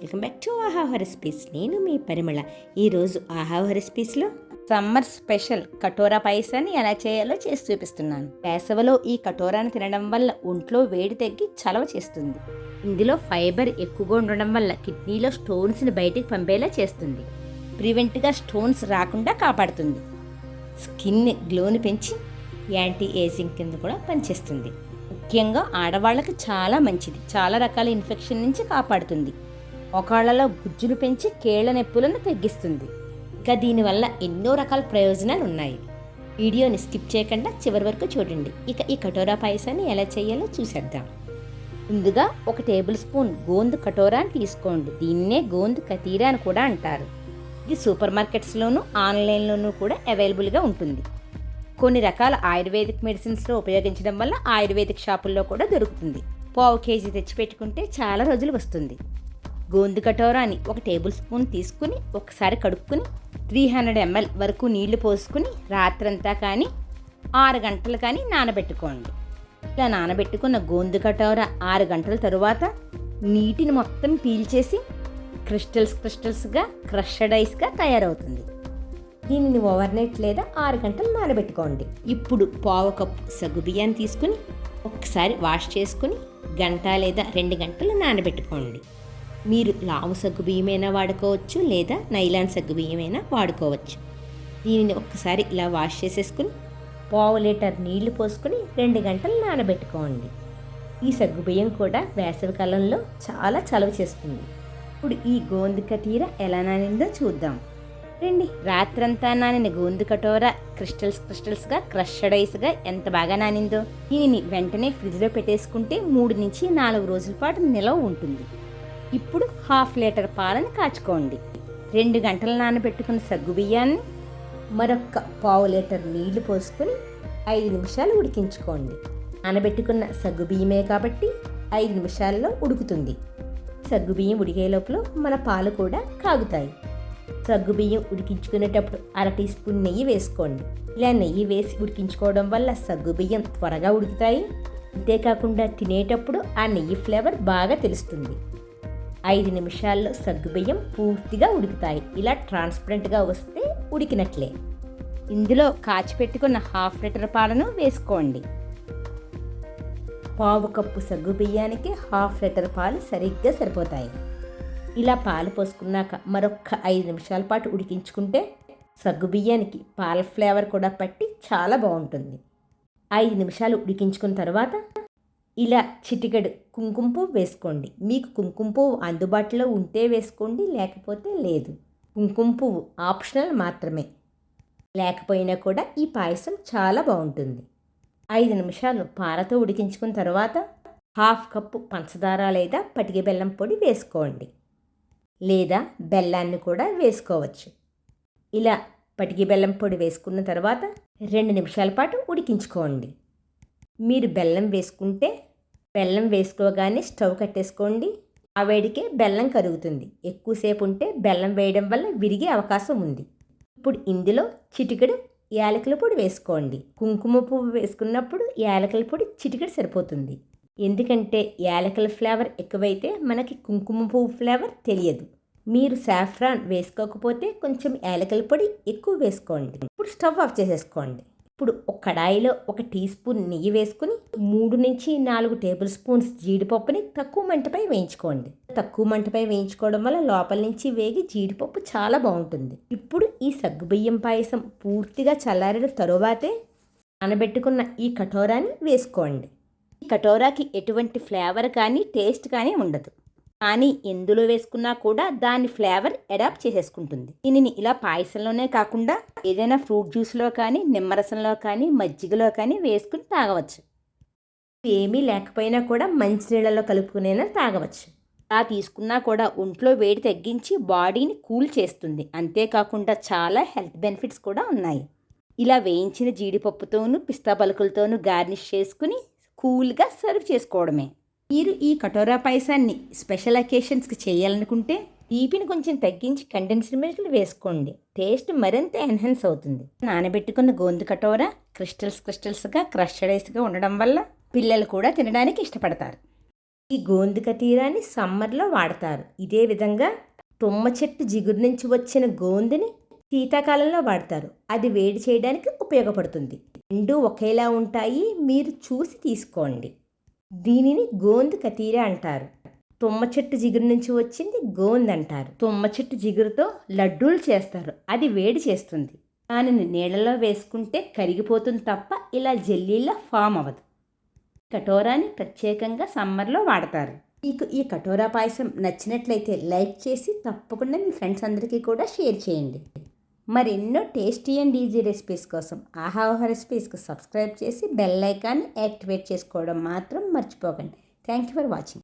Welcome back to ఆహావ recipes నేను మీ పరిమళ. ఈరోజు ఆహావ రెసిపీస్లో సమ్మర్ స్పెషల్ కటోరా పాయసాన్ని ఎలా చేయాలో చేసి చూపిస్తున్నాను. వేసవిలో ఈ కటోరాను తినడం వల్ల ఒంట్లో వేడి తగ్గి చలవ చేస్తుంది. ఇందులో ఫైబర్ ఎక్కువగా ఉండడం వల్ల కిడ్నీలో స్టోన్స్ని బయటికి పంపేలా చేస్తుంది. ప్రివెంట్గా స్టోన్స్ రాకుండా కాపాడుతుంది. స్కిన్ గ్లోని పెంచి యాంటీ ఏజింగ్ కింద కూడా పనిచేస్తుంది. ముఖ్యంగా ఆడవాళ్ళకి చాలా మంచిది. చాలా రకాల ఇన్ఫెక్షన్ నుంచి కాపాడుతుంది. ఒకళ్ళలో గుజ్జును పెంచి కేళ్ళ నొప్పులను తగ్గిస్తుంది. ఇంకా దీనివల్ల ఎన్నో రకాల ప్రయోజనాలు ఉన్నాయి. వీడియోని స్కిప్ చేయకుండా చివరి వరకు చూడండి. ఇక ఈ కటోరా పాయసాన్ని ఎలా చేయాలో చూసేద్దాం. ముందుగా ఒక టేబుల్ స్పూన్ గోందు కటోరాని తీసుకోండి. దీన్నే గోందు కతీరా అని కూడా అంటారు. ఇది సూపర్ మార్కెట్స్లోనూ ఆన్లైన్లోనూ కూడా అవైలబుల్గా ఉంటుంది. కొన్ని రకాల ఆయుర్వేదిక్ మెడిసిన్స్లో ఉపయోగించడం వల్ల ఆయుర్వేదిక్ షాపుల్లో కూడా దొరుకుతుంది. పావు కేజీ తెచ్చిపెట్టుకుంటే చాలా రోజులు వస్తుంది. గోందు కటోరాని ఒక టేబుల్ స్పూన్ తీసుకుని ఒకసారి కడుక్కుని త్రీ హండ్రెడ్ ఎంఎల్ వరకు నీళ్ళు పోసుకుని రాత్రంతా కానీ ఆరు గంటలు కానీ నానబెట్టుకోండి. ఇలా నానబెట్టుకున్న గోందు కటోర ఆరు గంటల తరువాత నీటిని మొత్తం పీల్చేసి క్రిస్టల్స్ క్రిస్టల్స్గా క్రషడ్ ఐస్గా తయారవుతుంది. దీనిని ఓవర్ నైట్ లేదా ఆరు గంటలు నానబెట్టుకోండి. ఇప్పుడు పావు కప్పు సగ్గుబియ్యాన్ని తీసుకుని ఒకసారి వాష్ చేసుకుని గంట లేదా రెండు గంటలు నానబెట్టుకోండి. మీరు లావు సగ్గు బియ్యమైనా వాడుకోవచ్చు లేదా నైలాన్ సగ్గు బియ్యమైనా వాడుకోవచ్చు. దీనిని ఒక్కసారి ఇలా వాష్ చేసేసుకుని పావు లీటర్ నీళ్ళు పోసుకుని రెండు గంటలు నానబెట్టుకోండి. ఈ సగ్గు బియ్యం కూడా వేసవి కాలంలో చాలా చలవ చేస్తుంది. ఇప్పుడు ఈ గోందుక తీర ఎలా నానిందో చూద్దాం. రండి రాత్రంతా నానిన గోందు కటోర క్రిస్టల్స్ క్రిస్టల్స్గా క్రష్డ్ ఐస్గా ఎంత బాగా నానిందో. దీనిని వెంటనే ఫ్రిడ్జ్లో పెట్టేసుకుంటే మూడు నుంచి నాలుగు రోజుల పాటు నిలవ ఉంటుంది. ఇప్పుడు హాఫ్ లీటర్ పాలను కాచుకోండి. రెండు గంటలు నానబెట్టుకున్న సగ్గు బియ్యాన్ని మరొక పావు లీటర్ నీళ్ళు పోసుకొని ఐదు నిమిషాలు ఉడికించుకోండి. నానబెట్టుకున్న సగ్గు బియ్యమే కాబట్టి ఐదు నిమిషాల్లో ఉడుకుతుంది. సగ్గు బియ్యం ఉడికే లోపల మన పాలు కూడా కాగుతాయి. సగ్గు బియ్యం ఉడికించుకునేటప్పుడు అర టీ స్పూన్ నెయ్యి వేసుకోండి. ఇలా నెయ్యి వేసి ఉడికించుకోవడం వల్ల సగ్గు బియ్యం త్వరగా ఉడుకుతాయి. అంతేకాకుండా తినేటప్పుడు ఆ నెయ్యి ఫ్లేవర్ బాగా తెలుస్తుంది. ఐదు నిమిషాల్లో సగ్గుబియ్యం పూర్తిగా ఉడుకుతాయి. ఇలా ట్రాన్స్పరెంట్గా వస్తే ఉడికినట్లే. ఇందులో కాచిపెట్టుకున్న హాఫ్ లీటర్ పాలను వేసుకోండి. పావు కప్పు సగ్గుబియ్యానికి హాఫ్ లీటర్ పాలు సరిగ్గా సరిపోతాయి. ఇలా పాలు పోసుకున్నాక మరొక ఐదు నిమిషాల పాటు ఉడికించుకుంటే సగ్గుబియ్యానికి పాల ఫ్లేవర్ కూడా పట్టి చాలా బాగుంటుంది. ఐదు నిమిషాలు ఉడికించుకున్న తర్వాత ఇలా చిటికెడు కుంకుమ పువ్వు వేసుకోండి. మీకు కుంకుమ పువ్వు అందుబాటులో ఉంటే వేసుకోండి లేకపోతే లేదు. కుంకుమ పువ్వు ఆప్షనల్ మాత్రమే. లేకపోయినా కూడా ఈ పాయసం చాలా బాగుంటుంది. ఐదు నిమిషాలు పాలతో ఉడికించుకున్న తర్వాత హాఫ్ కప్పు పంచదార లేదా పటిక బెల్లం పొడి వేసుకోండి. లేదా బెల్లాన్ని కూడా వేసుకోవచ్చు. ఇలా పటికి బెల్లం పొడి వేసుకున్న తర్వాత రెండు నిమిషాల పాటు ఉడికించుకోండి. మీరు బెల్లం వేసుకుంటే బెల్లం వేసుకోగానే స్టవ్ కట్టేసుకోండి. ఆ వేడికే బెల్లం కరుగుతుంది. ఎక్కువసేపు ఉంటే బెల్లం వేయడం వల్ల విరిగే అవకాశం ఉంది. ఇప్పుడు ఇందులో చిటికెడు యాలకుల పొడి వేసుకోండి. కుంకుమ పువ్వు వేసుకున్నప్పుడు యాలకుల పొడి చిటికెడు సరిపోతుంది. ఎందుకంటే యాలకుల ఫ్లేవర్ ఎక్కువైతే మనకి కుంకుమ పువ్వు ఫ్లేవర్ తెలియదు. మీరు సాఫ్రాన్ వేసుకోకపోతే కొంచెం యాలకుల పొడి ఎక్కువ వేసుకోండి. ఇప్పుడు స్టవ్ ఆఫ్ చేసేసుకోండి. ఇప్పుడు ఒక కడాయిలో ఒక టీ స్పూన్ నెయ్యి వేసుకుని మూడు నుంచి నాలుగు టేబుల్ స్పూన్స్ జీడిపప్పుని తక్కువ మంటపై వేయించుకోండి. తక్కువ మంటపై వేయించుకోవడం వల్ల లోపల నుంచి వేగి జీడిపప్పు చాలా బాగుంటుంది. ఇప్పుడు ఈ సగ్గుబియ్యం పాయసం పూర్తిగా చల్లారిన తరువాతే నానబెట్టుకున్న ఈ కటోరాని వేసుకోండి. ఈ కటోరాకి ఎటువంటి ఫ్లేవర్ కానీ టేస్ట్ కానీ ఉండదు. కానీ ఎందులో వేసుకున్నా కూడా దాని ఫ్లేవర్ అడాప్ట్ చేసేసుకుంటుంది. దీనిని ఇలా పాయసంలోనే కాకుండా ఏదైనా ఫ్రూట్ జ్యూస్లో కానీ నిమ్మరసంలో కానీ మజ్జిగలో కానీ వేసుకుని తాగవచ్చు. ఏమీ లేకపోయినా కూడా మంచినీళ్ళలో కలుపుకునేనా తాగవచ్చు. అలా తీసుకున్నా కూడా ఒంట్లో వేడి తగ్గించి బాడీని కూల్ చేస్తుంది. అంతేకాకుండా చాలా హెల్త్ బెనిఫిట్స్ కూడా ఉన్నాయి. ఇలా వేయించిన జీడిపప్పుతోనూ పిస్తా పలుకులతోనూ గార్నిష్ చేసుకుని కూల్గా సర్వ్ చేసుకోవడమే. మీరు ఈ కటోరా పాయసాన్ని స్పెషల్ అకేషన్స్కి చేయాలనుకుంటే తీపిని కొంచెం తగ్గించి కండెన్స్డ్ మిల్క్ వేసుకోండి. టేస్ట్ మరింత ఎన్హాన్స్ అవుతుంది. నానబెట్టుకున్న గోందు కటోరా క్రిస్టల్స్ క్రిస్టల్స్గా క్రషడ్ ఐస్గా ఉండడం వల్ల పిల్లలు కూడా తినడానికి ఇష్టపడతారు. ఈ గోందుక తీరాన్ని సమ్మర్లో వాడతారు. ఇదే విధంగా తుమ్మ చెట్టు జిగురు నుంచి వచ్చిన గోందుని శీతాకాలంలో వాడతారు. అది వేడి చేయడానికి ఉపయోగపడుతుంది. రెండు ఒకేలా ఉంటాయి. మీరు చూసి తీసుకోండి. దీనిని గోంద్ కతీర అంటారు. తుమ్మ చెట్టు జిగురు నుంచి వచ్చింది గోంద్ అంటారు. తుమ్మ చెట్టు జిగురుతో లడ్డూలు చేస్తారు. అది వేడి చేస్తుంది. దానిని నీళ్ళలో వేసుకుంటే కరిగిపోతుంది తప్ప ఇలా జెల్లీలా ఫామ్ అవ్వదు. కటోరాని ప్రత్యేకంగా సమ్మర్లో వాడతారు. మీకు ఈ కటోరా పాయసం నచ్చినట్లయితే లైక్ చేసి తప్పకుండా మీ ఫ్రెండ్స్ అందరికీ కూడా షేర్ చేయండి. మరెన్నో టేస్టీ అండ్ ఈజీ రెసిపీస్ కోసం ఆహా రెసిపీస్కి సబ్స్క్రైబ్ చేసి బెల్ ఐకాన్ యాక్టివేట్ చేసుకోవడం మాత్రం మర్చిపోకండి. Thank you for watching.